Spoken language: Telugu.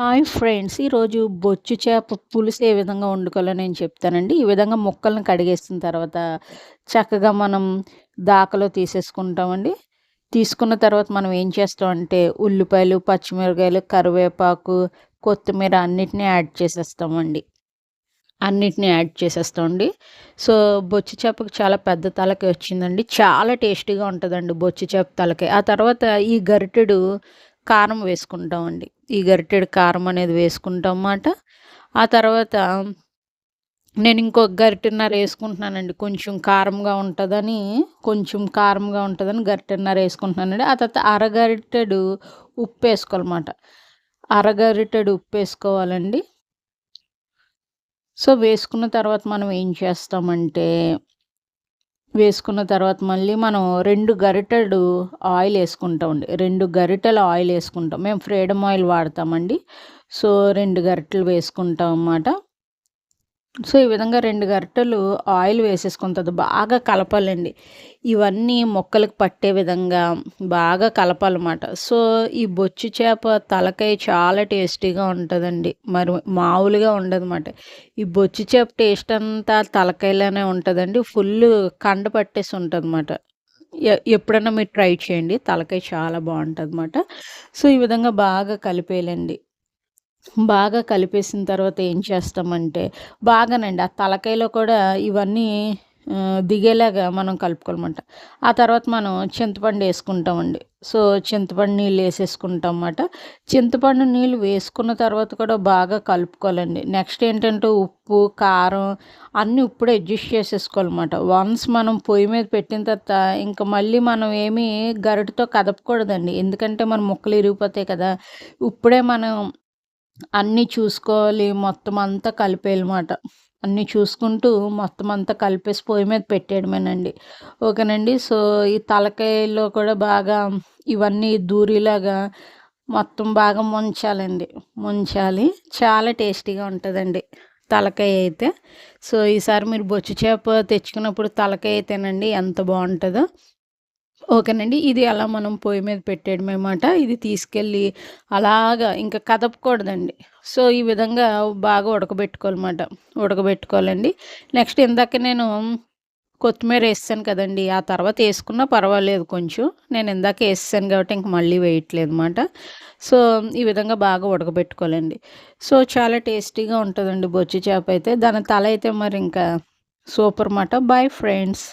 హాయ్ ఫ్రెండ్స్ ఈరోజు బొచ్చు చేప పులుసు ఏ విధంగా వండుకోవాలో నేను చెప్తానండి. ఈ విధంగా ముక్కలను కడిగేసిన తర్వాత చక్కగా మనం దాకలో తీసేసుకుంటామండి. తీసుకున్న తర్వాత మనం ఏం చేస్తామంటే ఉల్లిపాయలు పచ్చిమిరకాయలు కరివేపాకు కొత్తిమీర అన్నిటినీ యాడ్ చేసేస్తామండి. అన్నిటినీ యాడ్ చేసేస్తామండి. సో బొచ్చు చేపకు చాలా పెద్ద తలకి వచ్చిందండి. చాలా టేస్టీగా ఉంటుందండి బొచ్చు చేప తలకి. ఆ తర్వాత ఈ గరిటెడు కారం వేసుకుంటామండి. ఈ గరిటెడు కారం అనేది వేసుకుంటాం అన్నమాట ఆ తర్వాత నేను ఇంకొక గరిటెన్నర వేసుకుంటున్నానండి. కొంచెం కారంగా ఉంటుందని కొంచెం కారంగా ఉంటుందని గరిటెన్నర వేసుకుంటున్నానండి. ఆ తర్వాత అరగరిటెడు ఉప్పు వేసుకోవాలన్నమాట. అరగరిటెడు ఉప్పు వేసుకోవాలండి. సో వేసుకున్న తర్వాత మనం ఏం చేస్తామంటే వేసుకున్న తర్వాత మళ్ళీ మనం రెండు గరిటెడు ఆయిల్ వేసుకుంటామండి రెండు గరిటెల ఆయిల్ వేసుకుంటాం. మేము ఫ్రీడమ్ ఆయిల్ వాడతామండి. సో రెండు గరిటెలు వేసుకుంటాం అన్నమాట. సో ఈ విధంగా రెండు గరిటెలు ఆయిల్ వేసేసుకుంటుంది బాగా కలపాలండి. ఇవన్నీ మొక్కలకు పట్టే విధంగా బాగా కలపాలన్నమాట. సో ఈ బొచ్చు చేప తలకాయ చాలా టేస్టీగా ఉంటుందండి. మరి మామూలుగా ఉండదన్నమాట. ఈ బొచ్చు చేప టేస్ట్ అంతా తలకాయలోనే ఉంటుందండి. ఫుల్ కండ పట్టేసి ఉంటుంది ఎప్పుడన్నా మీరు ట్రై చేయండి. తలకాయ చాలా బాగుంటుంది అన్నమాట సో ఈ విధంగా బాగా కలిపేయాలండి. బాగా కలిపేసిన తర్వాత ఏం చేస్తామంటే బాగానండి. ఆ తలకాయలో కూడా ఇవన్నీ దిగేలాగా మనం కలుపుకోవాలన్నమాట. ఆ తర్వాత మనం చింతపండు వేసుకుంటామండి. సో చింతపండు నీళ్ళు వేసేసుకుంటాం అన్నమాట. చింతపండు నీళ్ళు వేసుకున్న తర్వాత కూడా బాగా కలుపుకోవాలండి. నెక్స్ట్ ఏంటంటే ఉప్పు కారం అన్నీ ఇప్పుడే అడ్జస్ట్ చేసేసుకోవాలన్నమాట. వన్స్ మనం పొయ్యి మీద పెట్టిన తర్వాత ఇంకా మళ్ళీ మనం ఏమీ గరిటతో కదపకూడదండి. ఎందుకంటే మన ముక్కలు ఇరిగిపోతాయి కదా. ఇప్పుడే మనం అన్నీ చూసుకోవాలి మొత్తం అంతా కలిపేయాలన్నమాట. అన్నీ చూసుకుంటూ మొత్తం అంతా కలిపేసి పొయ్యి మీద పెట్టేయడమేనండి. ఓకేనండి? సో ఈ తలకాయలో కూడా బాగా ఇవన్నీ దూరిలాగా మొత్తం బాగా ముంచాలండి. ముంచాలి. చాలా టేస్టీగా ఉంటుందండి తలకాయ అయితే. సో ఈసారి మీరు బొచ్చు చేప తెచ్చుకున్నప్పుడు తలకాయ అయితేనండి ఎంత బాగుంటుందో. ఓకేనండి. ఇది అలా మనం పొయ్యి మీద పెట్టేయడమే అన్నమాట ఇది తీసుకెళ్ళి అలాగా ఇంకా కదపకూడదండి. సో ఈ విధంగా బాగా ఉడకబెట్టుకోవాలన్నమాట ఉడకబెట్టుకోవాలండి. నెక్స్ట్ ఇందాక నేను కొత్తిమీర వేసాను కదండి. ఆ తర్వాత వేసుకున్నా పర్వాలేదు కొంచెం. నేను ఇందాక వేసాను కాబట్టి ఇంక మళ్ళీ వేయట్లేదు అనమాట సో ఈ విధంగా బాగా ఉడకబెట్టుకోవాలండి. సో చాలా టేస్టీగా ఉంటుందండి బొచ్చి చేప అయితే. దాని తల అయితే మరి ఇంకా సూపర్ మాట. Bye friends.